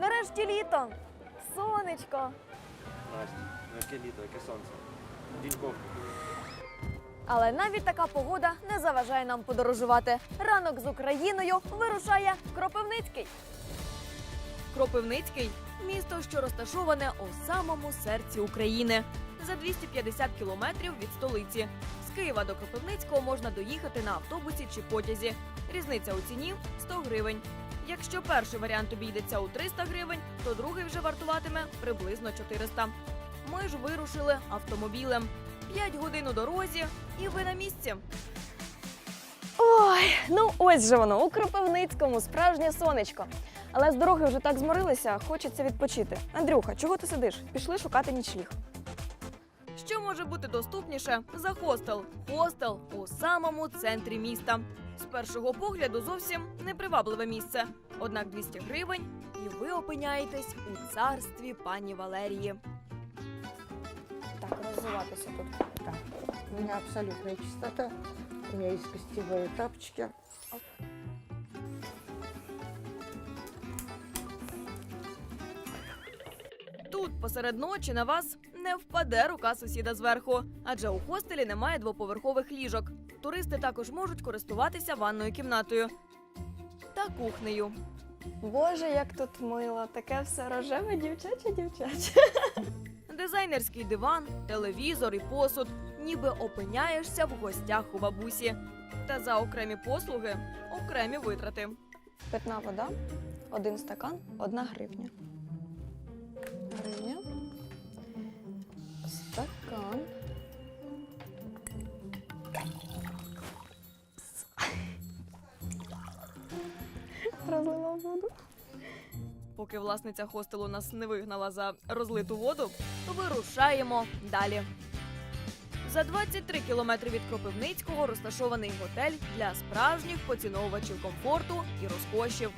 Нарешті літо. Сонечко. Настя, ну яке літо, яке сонце. Дінько. Але навіть така погода не заважає нам подорожувати. Ранок з Україною вирушає Кропивницький. Кропивницький місто, що розташоване у самому серці України, за 250 кілометрів від столиці. Києва до Кропивницького можна доїхати на автобусі чи потязі. Різниця у ціні 100 гривень. Якщо перший варіант обійдеться у 300 гривень, то другий вже вартуватиме приблизно 400. Ми ж вирушили автомобілем. 5 годин у дорозі, і ви на місці. Ой, ну ось же воно, у Кропивницькому, справжнє сонечко. Але з дороги вже так зморилися, хочеться відпочити. Андрюха, чого ти сидиш? Пішли шукати нічліг. Може бути доступніше за хостел? Хостел у самому центрі міста. З першого погляду зовсім непривабливе місце. Однак 200 гривень, і ви опиняєтесь у царстві пані Валерії. Так, розвиватися тут. Да. У меня абсолютная чистота. У меня есть гостевые тапочки. Посеред ночі на вас не впаде рука сусіда зверху, адже у хостелі немає двоповерхових ліжок. Туристи також можуть користуватися ванною кімнатою та кухнею. Боже, як тут мило, таке все рожеве, дівчаче, дівчаче. Дизайнерський диван, телевізор і посуд, ніби опиняєшся в гостях у бабусі. Та за окремі послуги окремі витрати. Питна вода, один стакан, одна гривня. Гривня. Воду. Поки власниця хостелу нас не вигнала за розлиту воду, вирушаємо далі. За 23 кілометри від Кропивницького розташований готель для справжніх поціновувачів комфорту і розкошів.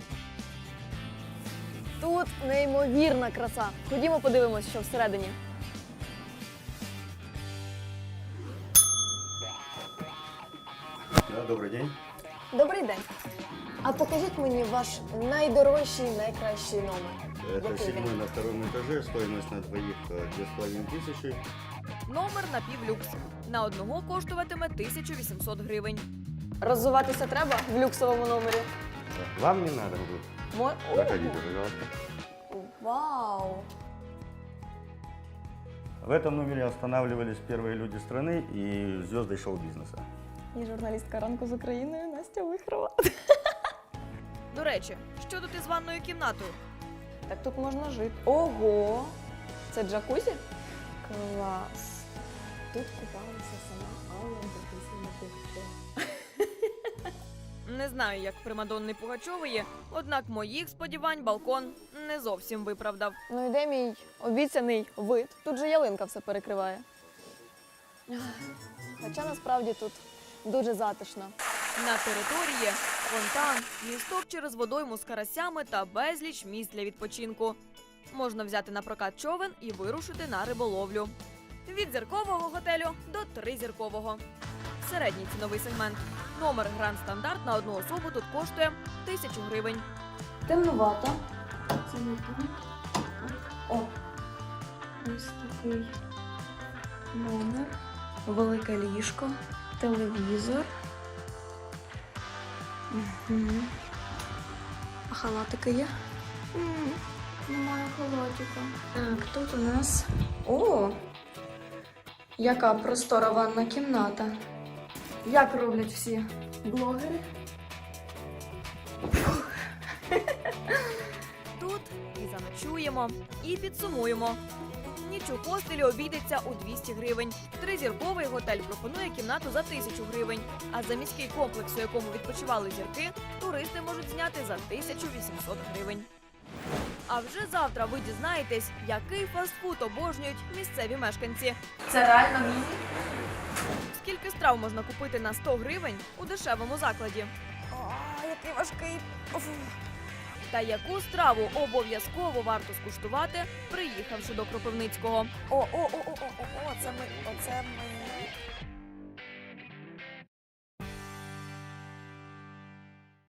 Тут неймовірна краса. Ходімо подивимось, що всередині. Добрий день. Добрий день. А покажіть мені ваш найдорожчий, найкращий номер. Это Який седьмой він? на втором этаже, стоимость на двоих э, две с половиной тысячи. Номер на півлюкс. На одного коштуватиме 1800 гривень. Роззуватися треба в люксовому номері. Вам не надо будет. Мо... Заходите, пожалуйста. Вау! В этом номере останавливались первые люди страны и звезды шоу-бизнеса. І журналістка ранку з України Настя Вихрова. До речі, що тут із ванною кімнатою? Так тут можна жити. Ого! Це джакузі? Клас. Тут купалася сама Алла Не знаю, як в примадонни Пугачової, однак моїх сподівань балкон не зовсім виправдав. Ну і де мій обіцяний вид? Тут же ялинка все перекриває. Хоча насправді тут дуже затишно. На території фонтан, місток через водойму з карасями та безліч місць для відпочинку. Можна взяти на прокат човен і вирушити на риболовлю. Від зіркового готелю до тризіркового. Середній ціновий сегмент. Номер Гранд Стандарт на одну особу тут коштує тисячу гривень. Темнувато. Це не так. О. Ось такий номер. Велике ліжко, телевізор. Угу. А халатики є? М, Немає халатика. Так, тут у нас. О! Яка простора ванна кімната. Як роблять всі блогери? Тут і заночуємо, і підсумуємо. Ніч у хостелі обійдеться у 200 гривень. Тризірковий готель пропонує кімнату за 1000 гривень. А за міський комплекс, у якому відпочивали зірки, туристи можуть зняти за 1800 гривень. А вже завтра ви дізнаєтесь, який фастфуд обожнюють місцеві мешканці. Це реально мій. Скільки страв можна купити на 100 гривень у дешевому закладі? О, який важкий. Та яку страву обов'язково варто скуштувати, приїхавши до Кропивницького? О, о, о, о, о, о, о, це ми, оце ми